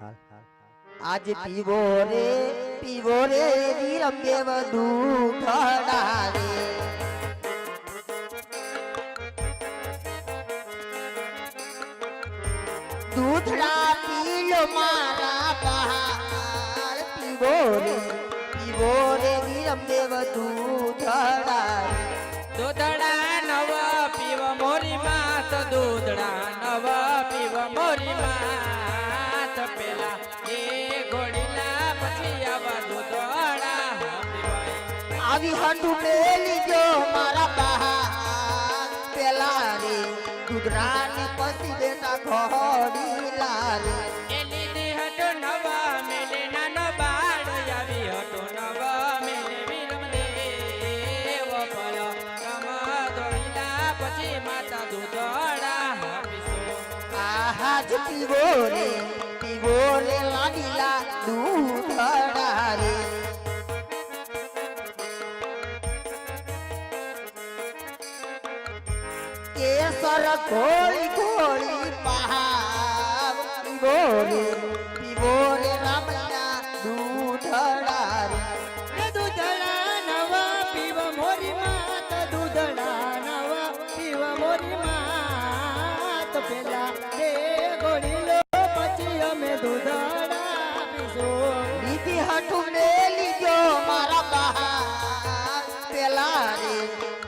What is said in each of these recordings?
આજ પીવો રે પીવો રે વિરમદેવ દૂધડા રે દૂધડા પીલો મારા પહાડ પીવો રે પીવો રે વિરમદેવ દૂધડા રે આવી હાટુ મેલી મારા બહાર પેલા રે ગુજરાતી પછી બેટા ઘોડી લારે. એ લીધી હટો નવા મેલે નાનો બાળ આવી હટો નવા મેલે. વિરમ દેવ પર રમ દોડીલા પછી માતા દૂધડા આહા જ પીવો રે. કેસર ઘોળી ઘોળી પહાડ પીવો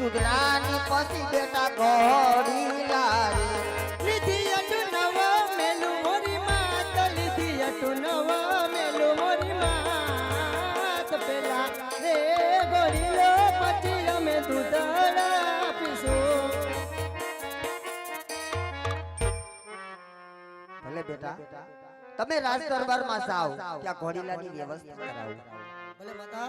દૂધરાની પછી બેટા ઘોડી લારી લીધી અટુ નવો મેલું મોરી માત લીધી અટુ નવો મેલું મોરી માત. પેલા રે ગોળીલો પછી અમે દૂધડા આપીશું. ભલે બેટા તમે રાજ દરબારમાં જાઓ ત્યાં ઘોડીલાની વ્યવસ્થા કરાવો. ભલે માતા.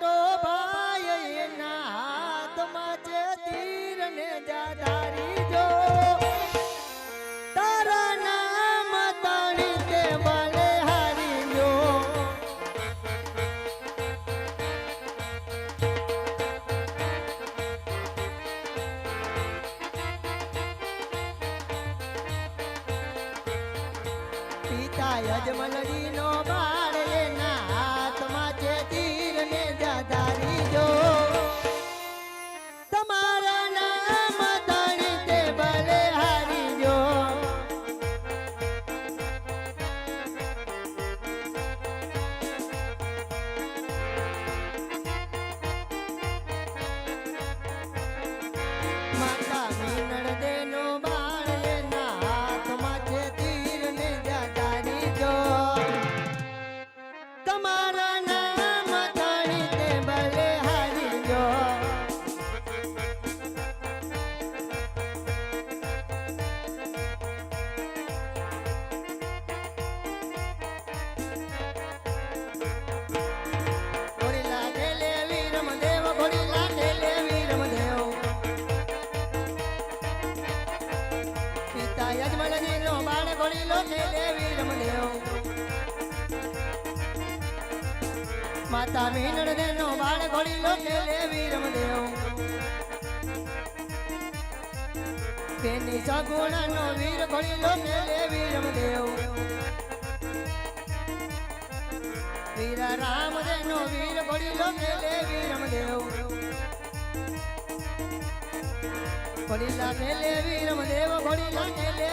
નાવટો ભાઈ એના હાથમાં છે તીર ને જાધારી જો તારા નામ તાણી તે નો બાળ એના ને જાધારી જો. માતા મીનળ દે નો બાળ ઘોડીલો ઢેલે વીરમ દેવ તેની સગુણ નો વીર ઘોડીલો ઢેલે વીરમ દેવ વીર રામ દેનો વીર ઘોડીલો ખેલે વીરમ દેવ ઘોડીલા ખેલે વીરમ દેવ ઘોડીલા ખેલે